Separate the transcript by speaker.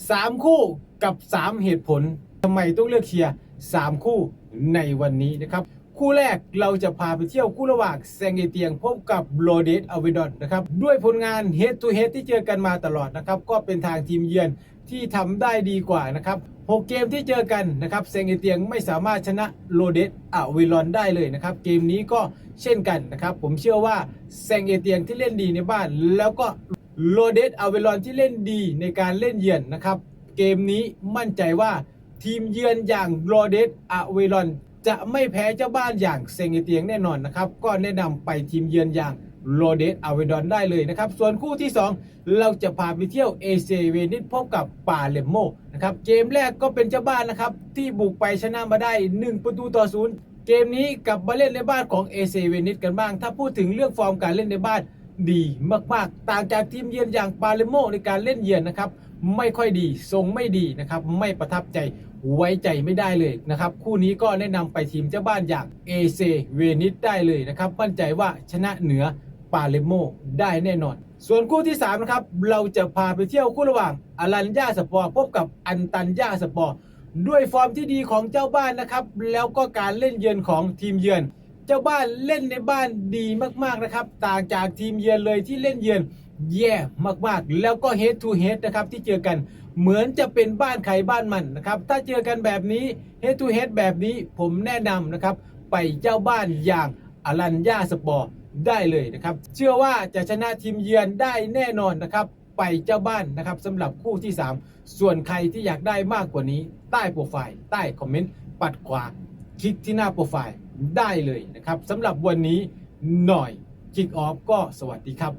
Speaker 1: 3 คู่กับ 3 เหตุผลทำไมต้องเลือกเชียร์ 3 คู่ในวันนี้นะครับ คู่แรกเราจะพาไปเที่ยวคู่ระหว่างแซงเอเตียงพบกับโรเดสอเวดอนนะครับด้วยผลงาน head to head ที่เจอกันมาตลอดนะครับ ก็เป็นทางทีมเยือนที่ทำได้ดีกว่านะครับหกเกมที่เจอกันนะครับแซงเอเตียงไม่สามารถชนะโรเดสอเวลอนได้เลยนะครับ เกมนี้ก็เช่นกันนะครับ ผมเชื่อว่าแซงเอเตียงที่เล่นดีในบ้านแล้วก็ โรเดสอเวลอนที่เล่นดีในการเล่นเยือนนะครับ เกมนี้มั่นใจว่าทีมเยือนอย่างโรเดสอเวลอนจะไม่แพ้เจ้าบ้านอย่างเซงเอเตียงแน่นอนนะครับ ก็แนะนำไปทีมเยือนอย่างโรเดสอเวดอนได้เลยนะครับ ส่วนคู่ที่ 2 เราจะพาไปเที่ยวเอเซเวนิสพบกับปาเลมโมนะครับเกมแรกก็เป็นเจ้าบ้านนะครับ ที่บุกไปชนะมาได้ 1 ประตูต่อศูนย์เกมนี้กลับมาเล่นในบ้านของเอเซเวนิสกันบ้าง ถ้าพูดถึงเรื่องฟอร์มการเล่นในบ้าน ดีมากๆ ต่างจากทีมเยือนอย่างปาเลโมในการเล่นเยือนนะครับ ไม่ค่อยดีทรงไม่ดีนะครับ ไม่ประทับใจไว้ใจไม่ได้เลยนะครับ คู่นี้ก็แนะนำไปทีมเจ้าบ้านอย่างเอเซเวนิสได้เลยนะครับมั่นใจว่าชนะเหนือปาเลโมได้แน่นอน ส่วนคู่ที่3นะครับเราจะพาไปเที่ยวคู่ระหว่างอลันยาสปอร์พบกับอันตันยาสปอร์ด้วยฟอร์มที่ดีของเจ้าบ้านนะครับ แล้วก็การเล่นเยือนของทีมเยือน เจ้าบ้านเล่นในบ้านดีมากๆนะครับ ต่างจากทีมเยือนเลยที่เล่นเยือนแย่มากๆ แล้วก็ head to head นะครับที่เจอกันเหมือนจะเป็นบ้านใครบ้านมันนะครับ ถ้าเจอกันแบบนี้ head to head แบบนี้ผมแนะนำนะครับ ไปเจ้าบ้านอย่างอลันยาสปอร์ได้เลยนะครับ เชื่อว่าจะชนะทีมเยือนได้แน่นอนนะครับ ไปเจ้าบ้านนะครับสำหรับคู่ที่ 3 ส่วนใครที่อยากได้มากกว่านี้ใต้โปรไฟล์ใต้คอมเมนต์ปัดขวา คลิกที่หน้าโปรไฟล์ได้เลยนะครับสำหรับวันนี้หน่อยคิกออฟก็สวัสดีครับ